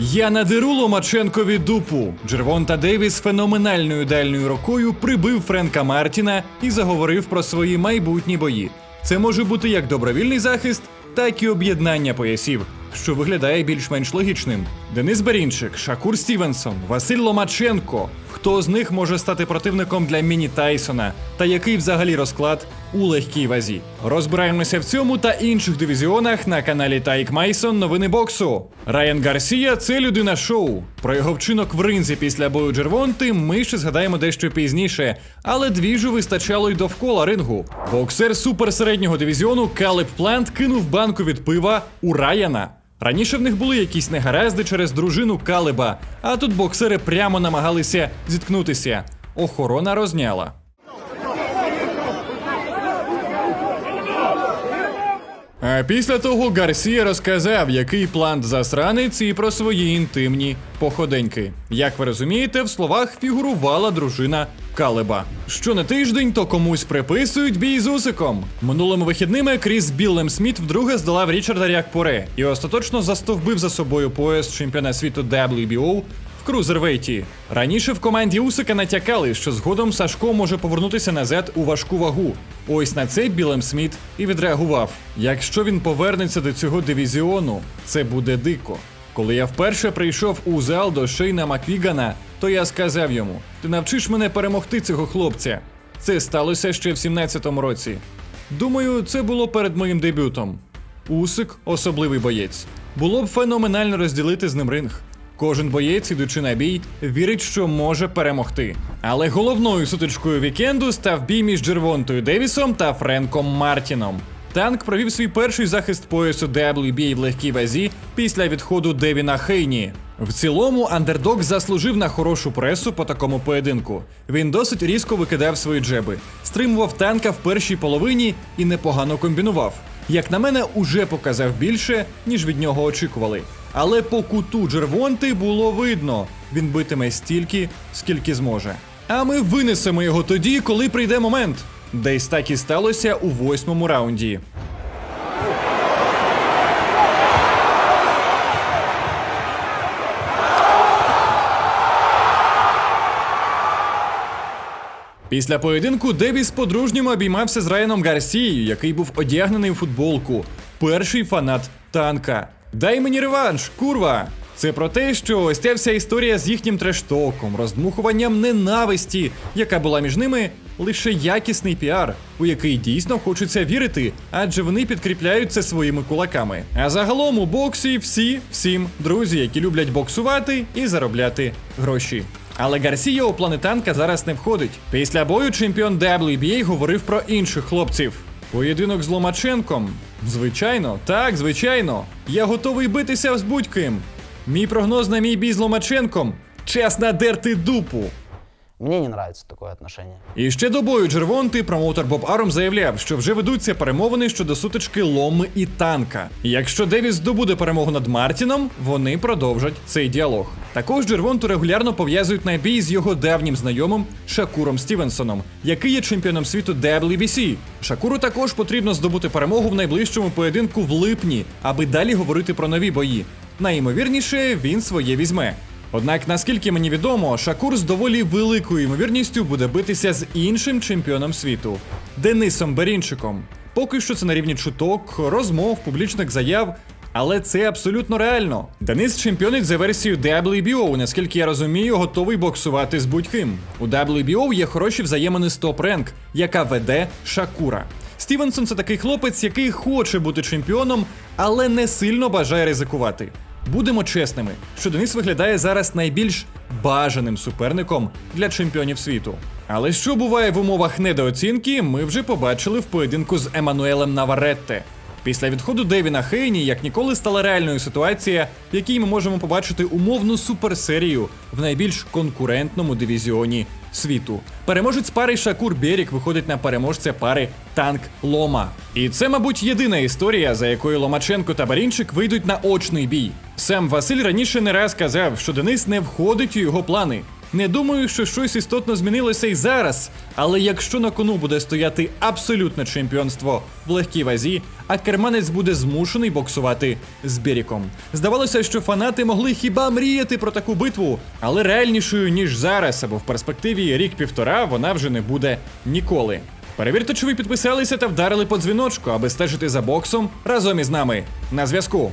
Я надеру Ломаченкові дупу. Джервонта Девіс феноменальною дальньою рукою прибив Френка Мартіна і заговорив про свої майбутні бої. Це може бути як добровільний захист, так і об'єднання поясів, що виглядає більш-менш логічним. Денис Берінчик, Шакур Стівенсон, Василь Ломаченко. Хто з них може стати противником для Міні Тайсона? Та який взагалі розклад у легкій вазі? Розбираємося в цьому та інших дивізіонах на каналі Тайк Майсон. Новини боксу. Райан Гарсія це людина шоу. Про його вчинок в ринзі після бою Джервонти ми ще згадаємо дещо пізніше, але двіжу вистачало й довкола рингу. Боксер суперсереднього дивізіону Калеб Плант кинув банку від пива у Раяна. Раніше в них були якісь негаразди через дружину Калиба, а тут боксери прямо намагалися зіткнутися. Охорона розняла. А після того Гарсія розказав, який план засранець і про свої інтимні походеньки. Як ви розумієте, в словах фігурувала дружина Калеба. Що не тиждень, то комусь приписують бій з Усиком. Минулими вихідними Кріс Біллем Сміт вдруге здолав Річарда Рякпоре і остаточно застовбив за собою пояс чемпіона світу WBO в крузервейті. Раніше в команді Усика натякали, що згодом Сашко може повернутися назад у важку вагу. Ось на це Білем Сміт і відреагував: якщо він повернеться до цього дивізіону, це буде дико. Коли я вперше прийшов у зал до Шейна Маквігана, то я сказав йому: ти навчиш мене перемогти цього хлопця. Це сталося ще в 17-му році. Думаю, це було перед моїм дебютом. Усик особливий боєць. Було б феноменально розділити з ним ринг. Кожен боєць, ідучи на бій, вірить, що може перемогти. Але головною сутичкою вікенду став бій між Джервонтою Девісом та Френком Мартіном. Танк провів свій перший захист поясу WBA в легкій вазі після відходу Девіна Хейні. В цілому андердог заслужив на хорошу пресу по такому поєдинку. Він досить різко викидав свої джеби, стримував танка в першій половині і непогано комбінував. Як на мене, уже показав більше, ніж від нього очікували. Але по куту Джервонти було видно, він битиме стільки, скільки зможе. А ми винесемо його тоді, коли прийде момент. Десь так і сталося у восьмому раунді. Після поєдинку Девіс по-дружньому обіймався з Райаном Гарсією, який був одягнений у футболку. Перший фанат танка. Дай мені реванш, курва! Це про те, що ось ця вся історія з їхнім трештоком, роздмухуванням ненависті, яка була між ними, лише якісний піар, у який дійсно хочеться вірити, адже вони підкріпляють це своїми кулаками. А загалом у боксі всі, всім друзі, які люблять боксувати і заробляти гроші. Але Гарсія у планетанка зараз не входить. Після бою чемпіон WBA говорив про інших хлопців. Поєдинок з Ломаченком. Звичайно, так, звичайно. Я готовий битися з будь-ким. Мій прогноз на мій бій з Ломаченком час надерти дупу. Мне не нравится такое отношение. І ще до бою Джервонти промоутер Боб Аром заявляв, що вже ведуться перемовини щодо сутички Ломи і танка. Якщо Девіс здобуде перемогу над Мартіном, вони продовжать цей діалог. Також Джервонту регулярно пов'язують на бій з його давнім знайомим Шакуром Стівенсоном, який є чемпіоном світу WBC. Шакуру також потрібно здобути перемогу в найближчому поєдинку в липні, аби далі говорити про нові бої. Найімовірніше він своє візьме. Однак, наскільки мені відомо, Шакур з доволі великою ймовірністю буде битися з іншим чемпіоном світу Денисом Берінчиком. Поки що це на рівні чуток, розмов, публічних заяв. Але це абсолютно реально. Денис чемпіонить за версією WBO, наскільки я розумію, готовий боксувати з будь-ким. У WBO є хороші взаємини з Top Rank, яка веде Шакура. Стівенсон це такий хлопець, який хоче бути чемпіоном, але не сильно бажає ризикувати. Будемо чесними, що Денис виглядає зараз найбільш бажаним суперником для чемпіонів світу. Але що буває в умовах недооцінки, ми вже побачили в поєдинку з Емануелем Наваретте. Після відходу Девіна Хейні, як ніколи, стала реальною ситуація, в якій ми можемо побачити умовну суперсерію в найбільш конкурентному дивізіоні світу. Переможець пари Шакур Берік виходить на переможця пари Танк Лома. І це, мабуть, єдина історія, за якою Ломаченко та Барінчик вийдуть на очний бій. Сам Василь раніше не раз казав, що Денис не входить у його плани. Не думаю, що щось істотно змінилося і зараз. Але якщо на кону буде стояти абсолютне чемпіонство в легкій вазі, а керманець буде змушений боксувати з Біріком. Здавалося, що фанати могли хіба мріяти про таку битву, але реальнішою ніж зараз, або в перспективі рік-півтора вона вже не буде ніколи. Перевірте, чи ви підписалися та вдарили по дзвіночку, аби стежити за боксом разом із нами. На зв'язку.